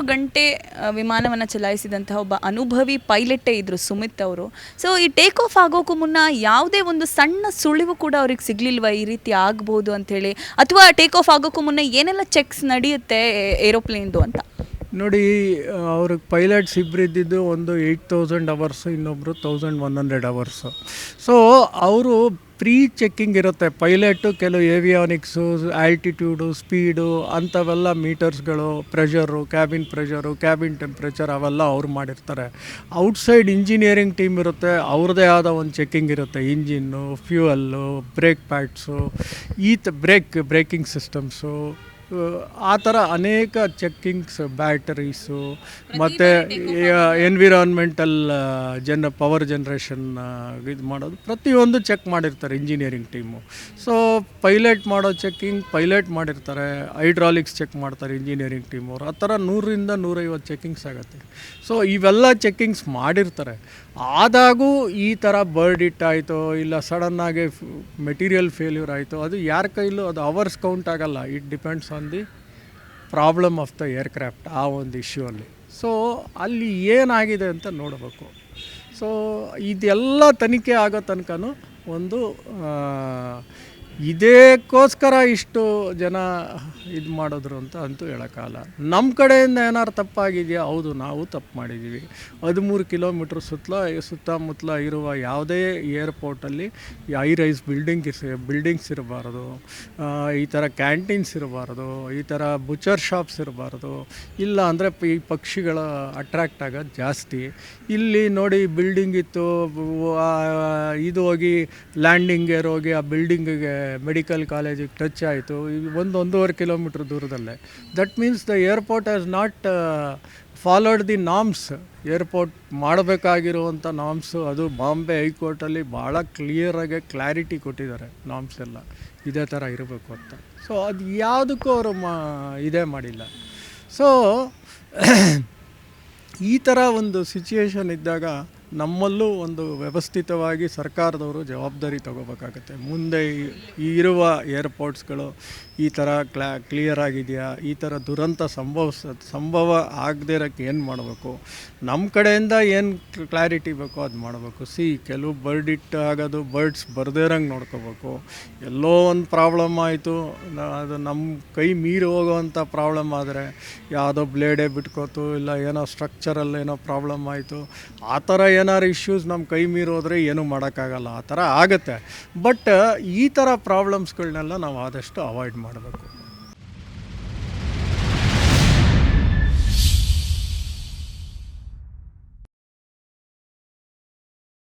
ಗಂಟೆ ಆ, ವಿಮಾನವನ್ನು ಚಲಾಯಿಸಿದಂತಹ ಒಬ್ಬ ಅನುಭವಿ ಪೈಲಟೇ ಇದ್ರು ಸುಮಿತ್ ಅವರು. ಸೊ ಈ ಟೇಕ್ ಆಫ್ ಆಗೋಕ್ಕೂ ಮುನ್ನ ಯಾವುದೇ ಒಂದು ಸಣ್ಣ ಸುಳಿವು ಕೂಡ ಅವ್ರಿಗೆ ಸಿಗ್ಲಿಲ್ವಾ? ಈ ರೀತಿ ಆಗ್ಬೋದು ಅಂಥೇಳಿ. ಅಥವಾ ಟೇಕ್ ಆಫ್ ಆಗೋಕ್ಕೂ ಮುನ್ನ ಏನೆಲ್ಲ ಚೆಕ್ಸ್ ನಡೆಯುತ್ತೆ ಏರೋಪ್ಲೇನ್ದು ಅಂತ? ನೋಡಿ ಅವ್ರಿಗೆ ಪೈಲಟ್ಸ್ ಇಬ್ಬರು ಇದ್ದಿದ್ದು ಒಂದು ಏಯ್ಟ್ ತೌಸಂಡ್ ಅವರ್ಸು ಇನ್ನೊಬ್ಬರು thousand one hundred hours so ಅವರು ಪ್ರೀ ಚೆಕ್ಕಿಂಗ್ ಇರುತ್ತೆ. ಪೈಲಟು ಕೆಲವು ಏವಿಯಾನಿಕ್ಸು ಆಲ್ಟಿಟ್ಯೂಡು ಸ್ಪೀಡು ಅಂಥವೆಲ್ಲ ಮೀಟರ್ಸ್ಗಳು pressure cabin pressure cabin temperature ಅವೆಲ್ಲ ಅವ್ರು ಮಾಡಿರ್ತಾರೆ. ಔಟ್ಸೈಡ್ ಇಂಜಿನಿಯರಿಂಗ್ ಟೀಮ್ ಇರುತ್ತೆ. ಅವ್ರದ್ದೇ ಆದ ಒಂದು ಚೆಕ್ಕಿಂಗ್ ಇರುತ್ತೆ. ಇಂಜಿನ್ನು ಫ್ಯೂಯಲ್ಲು ಬ್ರೇಕ್ ಪ್ಯಾಡ್ಸು ಈ ತ ಬ್ರೇಕ್ ಬ್ರೇಕಿಂಗ್ ಸಿಸ್ಟಮ್ಸು ಆ ಥರ ಅನೇಕ ಚೆಕ್ಕಿಂಗ್ಸ್ ಬ್ಯಾಟರೀಸು ಮತ್ತು ಎನ್ವಿರಾನ್ಮೆಂಟಲ್ ಜನ ಪವರ್ ಜನ್ರೇಷನ್ ಇದು ಮಾಡೋದು. ಪ್ರತಿಯೊಂದು ಚೆಕ್ ಮಾಡಿರ್ತಾರೆ ಇಂಜಿನಿಯರಿಂಗ್ ಟೀಮು ಸೊ ಪೈಲಟ್ ಮಾಡೋ ಚೆಕ್ಕಿಂಗ್ ಪೈಲಟ್ ಮಾಡಿರ್ತಾರೆ. ಹೈಡ್ರಾಲಿಕ್ಸ್ ಚೆಕ್ ಮಾಡ್ತಾರೆ ಇಂಜಿನಿಯರಿಂಗ್ ಟೀಮ್ ಅವರು. ಆ ಥರ ನೂರರಿಂದ ನೂರೈವತ್ತು ಚೆಕ್ಕಿಂಗ್ಸ್ ಆಗುತ್ತೆ. ಸೊ ಇವೆಲ್ಲ ಚೆಕ್ಕಿಂಗ್ಸ್ ಮಾಡಿರ್ತಾರೆ. ಆದಾಗೂ ಈ ಥರ ಬರ್ಡ್ ಇಟ್ ಆಯಿತು ಇಲ್ಲ ಸಡನ್ನಾಗಿ ಮೆಟೀರಿಯಲ್ ಫೇಲ್ಯೂರ್ ಆಯಿತು ಅದು ಯಾರ ಕೈಲೂ ಅದು ಅವರ್ಸ್ ಕೌಂಟ್ ಆಗಲ್ಲ. It depends on the problem of the aircraft ಆ ಒಂದು ಇಶ್ಯೂ ಅಲ್ಲಿ. ಸೊ ಅಲ್ಲಿ ಏನಾಗಿದೆ ಅಂತ ನೋಡಬೇಕು. ಸೊ ಇದೆಲ್ಲ ತನಿಖೆ ಆಗೋ ತನಕ ಒಂದು ಇದಕ್ಕೋಸ್ಕರ ಇಷ್ಟು ಜನ ಇದು ಮಾಡಿದ್ರು ಅಂತ ಅಂತೂ ಹೇಳೋಕ್ಕಾಗಲ್ಲ. ನಮ್ಮ ಕಡೆಯಿಂದ ಏನಾರು ತಪ್ಪಾಗಿದೆಯಾ? ಹೌದು, ನಾವು ತಪ್ಪು ಮಾಡಿದ್ದೀವಿ ಹದಿಮೂರು ಕಿಲೋಮೀಟ್ರ್ ಸುತ್ತಲ, ಸುತ್ತಮುತ್ತಲ ಇರುವ ಯಾವುದೇ ಏರ್ಪೋರ್ಟಲ್ಲಿ ಹೈ ರೈಸ್ ಬಿಲ್ಡಿಂಗ್ ಬಿಲ್ಡಿಂಗ್ಸ್ ಇರಬಾರ್ದು. ಈ ಥರ ಕ್ಯಾಂಟೀನ್ಸ್ ಇರಬಾರ್ದು. ಈ ಥರ ಬುಚರ್ ಶಾಪ್ಸ್ ಇರಬಾರ್ದು. ಇಲ್ಲ ಅಂದರೆ ಈ ಪಕ್ಷಿಗಳ ಅಟ್ರ್ಯಾಕ್ಟ್ ಆಗೋದು ಜಾಸ್ತಿ. ಇಲ್ಲಿ ನೋಡಿ ಬಿಲ್ಡಿಂಗ್ ಇತ್ತು ಇದು ಹೋಗಿ ಲ್ಯಾಂಡಿಂಗ್ ಏರ್ ಹೋಗಿ ಆ ಬಿಲ್ಡಿಂಗಿಗೆ ಮೆಡಿಕಲ್ ಕಾಲೇಜಿಗೆ ಟಚ್ ಆಯಿತು. ಒಂದು ಒಂದೂವರೆ kilometre ದೂರದಲ್ಲೇ. That means the airport has not followed the norms airport ಮಾಡಬೇಕಾಗಿರುವಂಥ norms ಅದು ಬಾಂಬೆ ಹೈಕೋರ್ಟಲ್ಲಿ ಭಾಳ ಕ್ಲಿಯರಾಗಿ ಕ್ಲಾರಿಟಿ ಕೊಟ್ಟಿದ್ದಾರೆ ನಾಮ್ಸ್ ಎಲ್ಲ. ಇದೇ ಥರ ಇರಬೇಕು ಅಂತ. ಸೊ ಅದು ಯಾವುದಕ್ಕೂ ಅವರು ಮಾ, ಇದೇ ಮಾಡಿಲ್ಲ. ಸೊ ಈ ಥರ ಒಂದು ಸಿಚುಯೇಷನ್ ಇದ್ದಾಗ ನಮ್ಮಲ್ಲೂ ಒಂದು ವ್ಯವಸ್ಥಿತವಾಗಿ ಸರ್ಕಾರದವರು ಜವಾಬ್ದಾರಿ ತಗೋಬೇಕಾಗತ್ತೆ. ಮುಂದೆ ಈ- ಇರುವ ಏರ್ಪೋರ್ಟ್ಸ್ಗಳು ಈ ಥರ ಕ್ಲಾ, ಕ್ಲಿಯರ್ ಆಗಿದೆಯಾ, ಈ ಥರ ದುರಂತ ಸಂಭವಿಸ ಸಂಭವ ಆಗದೇ ಇರೋಕ್ಕೆ ಏನು ಮಾಡಬೇಕು? ನಮ್ಮ ಕಡೆಯಿಂದ ಏನು ಕ್ಲಾರಿಟಿ ಬೇಕೋ ಅದು ಮಾಡಬೇಕು. ಸಿ, ಕೆಲವು ಬರ್ಡ್ ಇಟ್ ಆಗೋದು, ಬರ್ಡ್ಸ್ ಬರದೇ ಇರೋಂಗೆ ನೋಡ್ಕೋಬೇಕು. ಎಲ್ಲೋ ಒಂದು ಪ್ರಾಬ್ಲಮ್ ಆಯಿತು ಅದು ನಮ್ಮ ಕೈ ಮೀರಿ ಹೋಗೋವಂಥ ಪ್ರಾಬ್ಲಮ್ ಆದರೆ ಯಾವುದೋ ಬ್ಲೇಡೇ ಬಿಟ್ಕೋತು, ಇಲ್ಲ ಏನೋ ಸ್ಟ್ರಕ್ಚರಲ್ಲಿ ಏನೋ ಪ್ರಾಬ್ಲಮ್ ಆಯಿತು, ಆ ಥರ ಏನಾರು ಇಶ್ಯೂಸ್ ನಮ್ಮ ಕೈ ಮೀರೋದ್ರೆ ಏನೂ ಮಾಡೋಕ್ಕಾಗಲ್ಲ, ಆ ಥರ ಆಗುತ್ತೆ. ಬಟ್ ಈ ಥರ ಪ್ರಾಬ್ಲಮ್ಸ್ಗಳನ್ನೆಲ್ಲ ನಾವು ಆದಷ್ಟು ಅವಾಯ್ಡ್ ಮಾಡಬೇಕು.